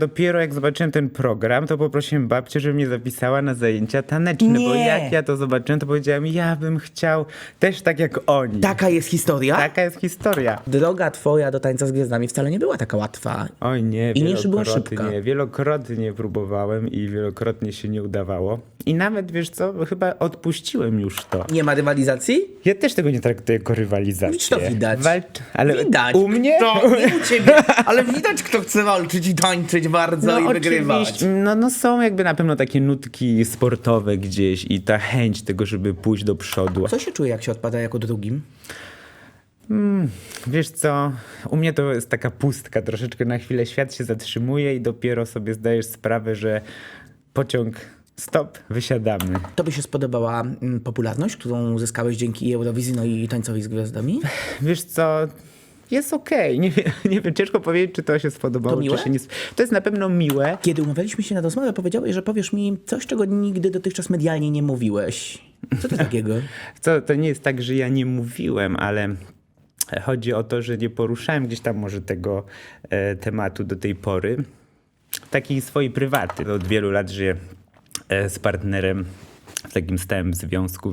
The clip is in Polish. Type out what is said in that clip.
Dopiero jak zobaczyłem ten program, to poprosiłem babcię, żeby mnie zapisała na zajęcia taneczne, bo Nie. jak ja to zobaczyłem, to powiedziałem, ja bym chciał też tak jak oni. Taka jest historia? Taka jest historia. Droga twoja do tańca z gwiazdami wcale nie była taka łatwa. Oj nie, I nie, była wielokrotnie, szybka. wielokrotnie próbowałem i wielokrotnie się nie udawało. I nawet, wiesz co, chyba odpuściłem już to. Nie ma rywalizacji? Ja też tego nie traktuję jako rywalizację. Widzisz, to widać. Walcz... Ale Widać. u mnie? To nie u ciebie, ale widać kto chce walczyć i tańczyć bardzo i wygrywać. No, no są jakby na pewno takie nutki sportowe gdzieś i ta chęć tego, żeby pójść do przodu. Co się czuje, jak się odpada jako drugim? Wiesz co, u mnie to jest taka pustka troszeczkę. Na chwilę świat się zatrzymuje i dopiero sobie zdajesz sprawę, że pociąg stop, wysiadamy. Tobie się spodobała mm, popularność, którą uzyskałeś dzięki Eurowizji no i tańcowi z gwiazdami? Wiesz co, jest okej. Nie, wiem- nie wiem, ciężko powiedzieć, czy to się spodobało, To miłe? czy się nie... sp- To jest na pewno miłe. Kiedy umawialiśmy się na rozmowę, powiedziałeś, że powiesz mi coś, czego nigdy dotychczas medialnie nie mówiłeś. Co to takiego? Co, to nie jest tak, że ja nie mówiłem, ale chodzi o to, że nie poruszałem gdzieś tam może tego e, tematu do tej pory. Taki swojej prywaty. Od wielu lat żyję e, z partnerem w takim stałym związku,